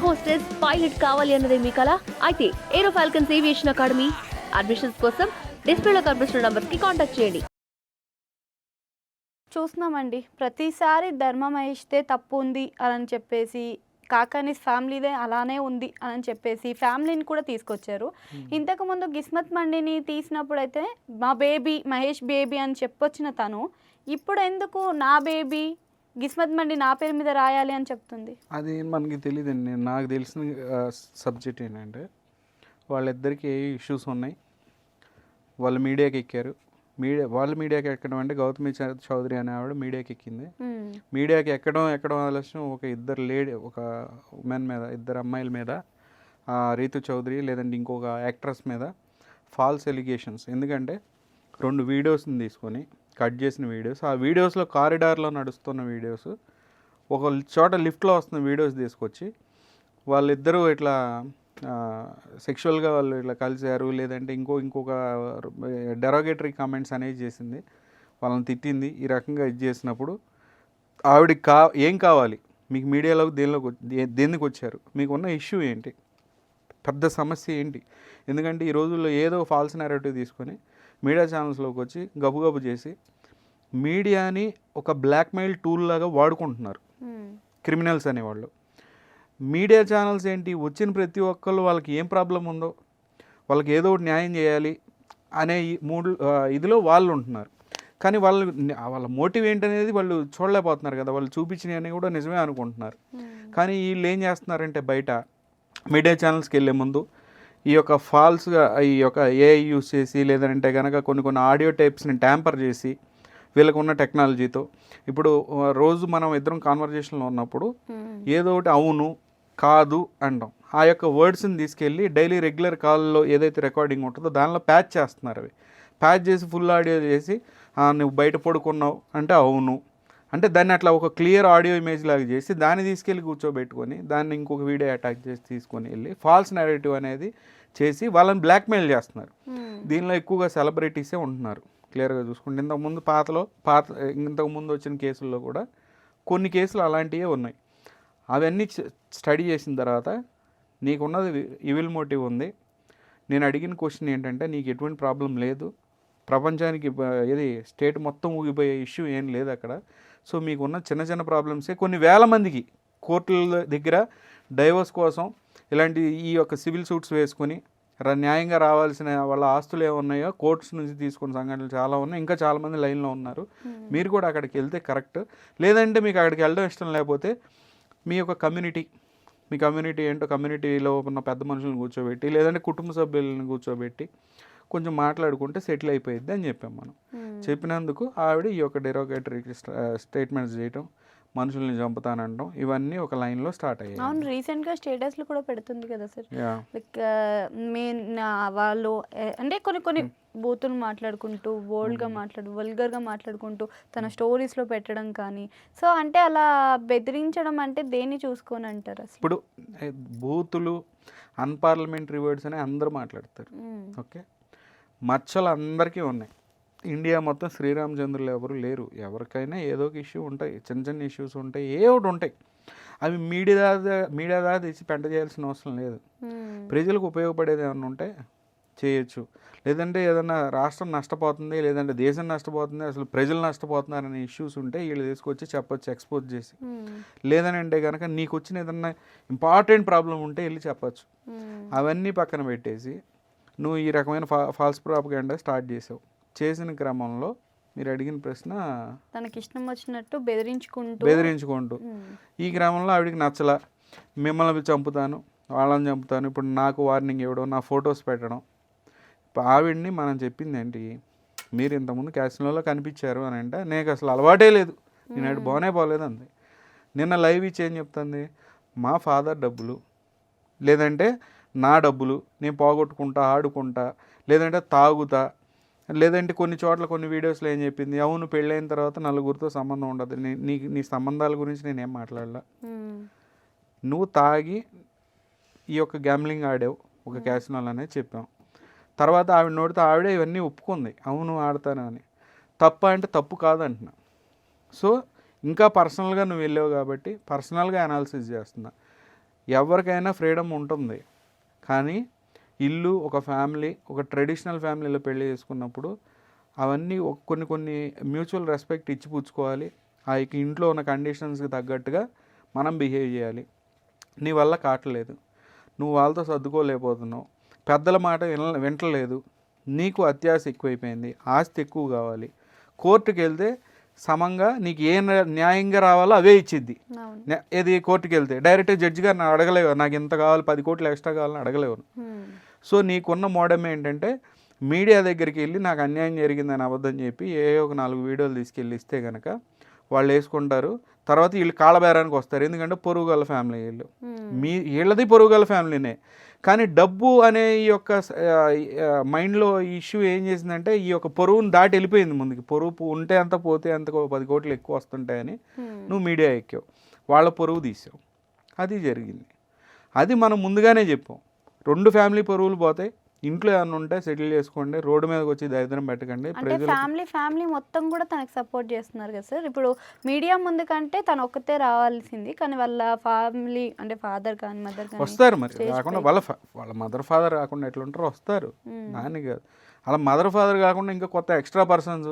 Air hostess pilot కావాలి అన్నదే మీ కల. అయితే Aero Falcons Aviation Academy admissions కోసం డిస్ప్లేలో కనిపిస్తున్న నంబర్స్కి కాంటాక్ట్ చేయండి. చూస్తున్నామండి. ప్రతిసారి ధర్మం ఇస్తే తప్పు ఉంది అని చెప్పేసి కాకాని ఫ్యామిలీదే అలానే ఉంది అని చెప్పేసి ఫ్యామిలీని కూడా తీసుకొచ్చారు. ఇంతకుముందు గిస్మత్ మండిని తీసినప్పుడు అయితే మా బేబీ మహేష్ బేబీ అని చెప్పొచ్చిన తను. ఇప్పుడు ఎందుకు నా బేబీ గిస్మత్ మండి నా పేరు మీద రాయాలి అని చెప్తుంది. అది మనకి తెలియదండి నేను నాకు తెలిసిన సబ్జెక్ట్ ఏంటంటే వాళ్ళిద్దరికి ఏ ఇష్యూస్ ఉన్నాయి? వాళ్ళు మీడియాకి ఎక్కారు. మీడియా వాళ్ళు మీడియాకి ఎక్కడం అంటే గౌతమి చౌదరి అనే ఆవిడ మీడియాకి ఎక్కింది. మీడియాకి ఎక్కడం ఎక్కడం ఆలస్యం ఒక ఇద్దరు లేడీ ఒక ఉమెన్ మీద ఇద్దరు అమ్మాయిల మీద ఆ, రీతు చౌదరి లేదంటే ఇంకొక యాక్ట్రెస్ మీద ఫాల్స్ ఎలిగేషన్స్ ఎందుకంటే రెండు వీడియోస్ని తీసుకొని కట్ చేసిన వీడియోస్. ఆ వీడియోస్లో కారిడార్లో నడుస్తున్న వీడియోస్. ఒక చోట లిఫ్ట్లో వస్తున్న వీడియోస్ తీసుకొచ్చి వాళ్ళిద్దరూ ఇట్లా సెక్షువల్గా వాళ్ళు ఇట్లా కలిశారు లేదంటే ఇంకో ఇంకొక డెరోగేటరీ కామెంట్స్ అనేవి చేసింది. వాళ్ళని తిట్టింది. ఈ రకంగా ఇది చేసినప్పుడు ఆవిడకి కా ఏం కావాలి? మీకు మీడియాలోకి దేనిలోకి దే- దేనికి వచ్చారు మీకు ఉన్న ఇష్యూ ఏంటి? పెద్ద సమస్య ఏంటి? ఎందుకంటే ఈ రోజుల్లో ఏదో ఫాల్స్ నేరేటివ్ తీసుకొని మీడియా ఛానల్స్లోకి వచ్చి గబుగబు చేసి మీడియాని ఒక బ్లాక్మెయిల్ టూల్ లాగా వాడుకుంటున్నారు. క్రిమినల్స్ అనేవాళ్ళు. మీడియా ఛానల్స్ ఏంటి? వచ్చిన ప్రతి ఒక్కళ్ళు వాళ్ళకి ఏం ప్రాబ్లం ఉందో వాళ్ళకి ఏదో ఒకటి న్యాయం చేయాలి అనే మూడు ఇదిలో వాళ్ళు ఉంటున్నారు. కానీ వాళ్ళు వాళ్ళ మోటివ్ ఏంటనేది వాళ్ళు చూడలేకపోతున్నారు కదా వాళ్ళు చూపించినవి కూడా నిజమే అనుకుంటున్నారు. కానీ వీళ్ళు ఏం చేస్తున్నారంటే బయట మీడియా ఛానల్స్కి వెళ్ళే ముందు ఈ యొక్క ఫాల్స్గా ఈ యొక్క ఏఐ యూస్ చేసి లేదంటే కనుక కొన్ని కొన్ని ఆడియో టైప్స్ని ట్యాంపర్ చేసి వీళ్ళకు ఉన్న టెక్నాలజీతో ఇప్పుడు రోజు మనం ఇద్దరం కాన్వర్జేషన్లో ఉన్నప్పుడు మ్మ్. ఏదో ఒకటి అవును కాదు అంటాం. ఆ యొక్క వర్డ్స్ని తీసుకెళ్ళి డైలీ రెగ్యులర్ కాల్లో ఏదైతే రికార్డింగ్ ఉంటుందో దానిలో ప్యాచ్ చేస్తున్నారు అవి. ప్యాచ్ చేసి ఫుల్ ఆడియో చేసి "ఆ, నువ్వు బయట పడుకున్నావు అంటే అవును. అంటే దాన్ని అట్లా ఒక క్లియర్ ఆడియో ఇమేజ్ లాగా చేసి దాన్ని తీసుకెళ్ళి కూర్చోబెట్టుకొని దాన్ని ఇంకొక వీడియో అటాక్ చేసి తీసుకొని వెళ్ళి ఫాల్స్ నెరేటివ్ అనేది చేసి వాళ్ళని బ్లాక్మెయిల్ చేస్తున్నారు. మ్మ్. దీనిలో ఎక్కువగా సెలబ్రిటీసే ఉంటున్నారు. క్లియర్గా చూసుకుంటే ఇంతకుముందు పాతలో పాత ఇంతకుముందు వచ్చిన కేసుల్లో కూడా కొన్ని కేసులు అలాంటివే ఉన్నాయి. అవన్నీ స్టడీ చేసిన తర్వాత నీకున్నది ఇవిల్ మోటివ్ ఉంది. నేను అడిగిన క్వశ్చన్ ఏంటంటే నీకు ఎటువంటి ప్రాబ్లం లేదు. ప్రపంచానికి ఏది స్టేట్ మొత్తం ఊగిపోయే ఇష్యూ ఏం లేదు అక్కడ. సో మీకున్న చిన్న చిన్న ప్రాబ్లమ్సే కొన్ని వేల మందికి కోర్టుల దగ్గర డైవర్స్ కోసం ఇలాంటి ఈ యొక్క సివిల్ సూట్స్ వేసుకొని న్యాయంగా రావాల్సిన వాళ్ళ ఆస్తులు ఏమున్నాయో కోర్ట్స్ నుంచి తీసుకున్న సంఘటనలు చాలా ఉన్నాయి. ఇంకా చాలామంది లైన్లో ఉన్నారు. మీరు కూడా అక్కడికి వెళ్తే కరెక్ట్. లేదంటే మీకు అక్కడికి వెళ్ళడం ఇష్టం లేకపోతే మీ యొక్క కమ్యూనిటీ మీ కమ్యూనిటీ ఏంటో కమ్యూనిటీలో ఉన్న పెద్ద మనుషులను కూర్చోబెట్టి లేదంటే కుటుంబ సభ్యులను కూర్చోబెట్టి కొంచెం మాట్లాడుకుంటే సెటిల్ అయిపోయిద్ది అని చెప్పాం మనం. చెప్పినందుకు ఆవిడ ఈ యొక్క డెరోగేటరీ స్టేట్మెంట్స్ చేయటం మనుషుల్ని చంపుతానంటాం ఇవన్నీ ఒక లైన్లో స్టార్ట్ అయ్యాయి. అవును రీసెంట్గా స్టేటస్లు కూడా పెడుతుంది కదా సార్. లైక్ మీ నా వాళ్ళు అంటే కొన్ని కొన్ని బూతులు మాట్లాడుకుంటూ బోల్డ్గా మాట్లాడు వల్గర్గా మాట్లాడుకుంటూ తన స్టోరీస్లో పెట్టడం కానీ. సో అంటే అలా బెదిరించడం అంటే దేన్ని చూసుకొని అంటారు అసలు? ఇప్పుడు బూతులు అన్పార్లమెంటరీ వర్డ్స్ అని అందరూ మాట్లాడతారు. ఓకే? మచ్చలు అందరికీ ఉన్నాయి. ఇండియా మొత్తం శ్రీరామచంద్రులు ఎవరు లేరు. ఎవరికైనా ఏదో ఒక ఇష్యూ ఉంటాయి. చిన్న చిన్న ఇష్యూస్ ఉంటాయి. ఏ ఒకటి ఉంటాయి. అవి మీడియా దాకా మీడియా దాకా తెచ్చి పెంట చేయాల్సిన అవసరం లేదు. ప్రజలకు ఉపయోగపడేది ఏమన్నా ఉంటే చేయొచ్చు. లేదంటే ఏదైనా రాష్ట్రం నష్టపోతుంది లేదంటే దేశం నష్టపోతుంది అసలు ప్రజలు నష్టపోతున్నారనే ఇష్యూస్ ఉంటే వీళ్ళు తీసుకొచ్చి చెప్పొచ్చు ఎక్స్పోజ్ చేసి. లేదని అంటే కనుక నీకు వచ్చిన ఏదన్నా ఇంపార్టెంట్ ప్రాబ్లం ఉంటే వెళ్ళి చెప్పొచ్చు. అవన్నీ పక్కన పెట్టేసి నువ్వు ఈ రకమైన ఫా ఫాల్స్ ప్రాపగండా స్టార్ట్ చేసావు. చేసిన క్రమంలో మీరు అడిగిన ప్రశ్న తనకి ఇష్టం వచ్చినట్టు బెదిరించుకుంటూ బెదిరించుకుంటూ. ఈ క్రమంలో ఆవిడికి నచ్చల. మిమ్మల్ని చంపుతాను వాళ్ళని చంపుతాను ఇప్పుడు నాకు వార్నింగ్ ఇవ్వడం నా ఫొటోస్ పెట్టడం. ఇప్పుడు ఆవిడ్ని మనం చెప్పింది ఏంటి? మీరు ఇంతకుముందు క్యాసినోలో కనిపించారు అని అంటే నీకు అసలు అలవాటే లేదు. నేను అటు బాగానే పోలేదు అంది. నిన్న లైవ్ ఇచ్చి ఏం చెప్తుంది? మా ఫాదర్ డబ్బులు. లేదంటే నా డబ్బులు నేను పోగొట్టుకుంటా ఆడుకుంటా లేదంటే తాగుతా లేదంటే కొన్ని చోట్ల కొన్ని వీడియోస్లో ఏం చెప్పింది అవును పెళ్ళైన తర్వాత నలుగురితో సంబంధం ఉండదు. నీ నీ నీ సంబంధాల గురించి నేనేం మాట్లాడలా. నువ్వు తాగి ఈ యొక్క గ్యామ్లింగ్ ఆడావు ఒక క్యాసినోల్ అనేది చెప్పాం. తర్వాత ఆవిడ నోటితో ఆవిడే ఇవన్నీ ఒప్పుకుంది అవును ఆడతాను అని. తప్ప అంటే తప్పు కాదంటున్నా. సో ఇంకా పర్సనల్గా నువ్వు వెళ్ళావు కాబట్టి పర్సనల్గా అనాలిసిస్ చేస్తున్నా. ఎవరికైనా ఫ్రీడమ్ ఉంటుంది. కానీ ఇల్లు ఒక ఫ్యామిలీ ఒక ట్రెడిషనల్ ఫ్యామిలీలో పెళ్ళి చేసుకున్నప్పుడు అవన్నీ కొన్ని కొన్ని మ్యూచువల్ రెస్పెక్ట్ ఇచ్చి పుచ్చుకోవాలి. ఆ ఇంట్లో ఉన్న కండిషన్స్కి తగ్గట్టుగా మనం బిహేవ్ చేయాలి. నీ వల్ల కావట్లేదు. నువ్వు వాళ్ళతో సర్దుకోలేకపోతున్నావు. పెద్దల మాట విన వింటలేదు. నీకు అత్యాశ ఎక్కువైపోయింది. ఆస్తి ఎక్కువ కావాలి. కోర్టుకి వెళ్తే సమంగా నీకు ఏ న్యా- న్యాయంగా రావాలో అవే ఇచ్చిద్ది. ఏది కోర్టుకి వెళ్తే డైరెక్ట్ జడ్జి గారిని అడగలేవు. నాకు ఇంత కావాలి పది కోట్లు ఎక్స్ట్రా కావాలని అడగలేవు. సో నీకున్న మోడమ్ ఏంటంటే మీడియా దగ్గరికి వెళ్ళి నాకు అన్యాయం జరిగిందని అబద్ధం చెప్పి ఏ ఒక నాలుగు వీడియోలు తీసుకెళ్ళి ఇస్తే కనుక వాళ్ళు వేసుకుంటారు. తర్వాత వీళ్ళు కాళ్ళబేరానికి వస్తారు. ఎందుకంటే పొరుగు గల ఫ్యామిలీ వీళ్ళు. ఉమ్. మీ వీళ్ళది పొరుగు గల ఫ్యామిలీనే. కానీ డబ్బు అనే ఈ యొక్క మైండ్లో ఇష్యూ ఏం చేసిందంటే ఈ యొక్క పొరువుని దాటి వెళ్ళిపోయింది ముందుకి. పొరుగు ఉంటే అంత పోతే అంత పది కోట్లు ఎక్కువ వస్తుంటాయని ఉమ్. నువ్వు మీడియా ఎక్కావు. వాళ్ళ పొరుగు తీసావు. అది జరిగింది. అది మనం ముందుగానే చెప్పాం. రెండు ఫ్యామిలీ పొరుగులు పోతాయి ఇంట్లో ఏమైనా ఉంటే సెటిల్ చేసుకోండి. రోడ్డు మీదకి వచ్చి దరిద్రం పెట్టకండి. అంటే ఫ్యామిలీ ఫ్యామిలీ మొత్తం కూడా తనకు సపోర్ట్ చేస్తున్నారు కదా సార్ ఇప్పుడు మీడియా ముందు కంటే తను ఒక్కతే రావాల్సింది. కానీ వాళ్ళ ఫ్యామిలీ అంటే ఫాదర్ కానీ మదర్ కానీ వస్తారు మరి. రాకుండా పై- వాళ్ళ వాళ్ళ మదర్ ఫాదర్ రాకుండా ఎట్లుంటారో వస్తారు. ఉమ్. నాని కాదు. అలా మదర్ ఫాదర్ కాకుండా ఇంకా కొత్త ఎక్స్ట్రా పర్సన్స్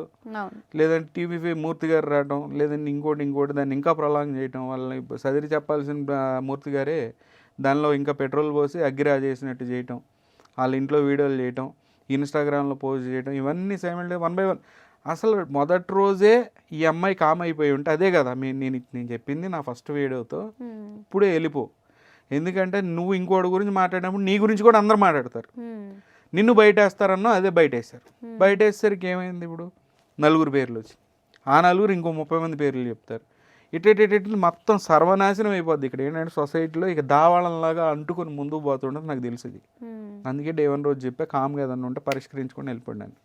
లేదంటే టీవీ మూర్తి గారు రావడం లేదంటే ఇంకోటి ఇంకోటి దాన్ని ఇంకా ప్రొలాంగ్ చేయటం వాళ్ళని సదిరి చెప్పాల్సిన మూర్తి గారే దానిలో ఇంకా పెట్రోల్ పోసి అగ్గిరా చేసినట్టు చేయటం. వాళ్ళ ఇంట్లో వీడియోలు చేయటం ఇన్స్టాగ్రామ్లో పోస్ట్ చేయటం ఇవన్నీ సైమిల్ వన్ బై వన్ అసలు మొదటి రోజే ఈ అమ్మాయి కామ్ అయిపోయి ఉంటే అదే కదా నేను నేను చెప్పింది నా ఫస్ట్ వీడియోతో. ఇప్పుడే వెళ్ళిపో. ఎందుకంటే నువ్వు ఇంకోటి గురించి మాట్లాడినప్పుడు నీ గురించి కూడా అందరు మాట్లాడతారు. నిన్ను బయటేస్తారన్నో అదే బయటేస్తారు బయటేసరికి ఏమైంది ఇప్పుడు? నలుగురు పేర్లు వచ్చి. ఆ నలుగురు ఇంకో ముప్పై మంది పేర్లు చెప్తారు. ఇటు మొత్తం సర్వనాశనం అయిపోద్ది ఇక్కడ ఏంటంటే సొసైటీలో ఇక దావాళంలాగా అంటుకొని ముందుకు పోతుండదు నాకు తెలిసింది అందుకే డే వన్ రోజు చెప్పే కామ్గా ఏదన్నా ఉంటే పరిష్కరించుకొని వెళ్ళిపోయాను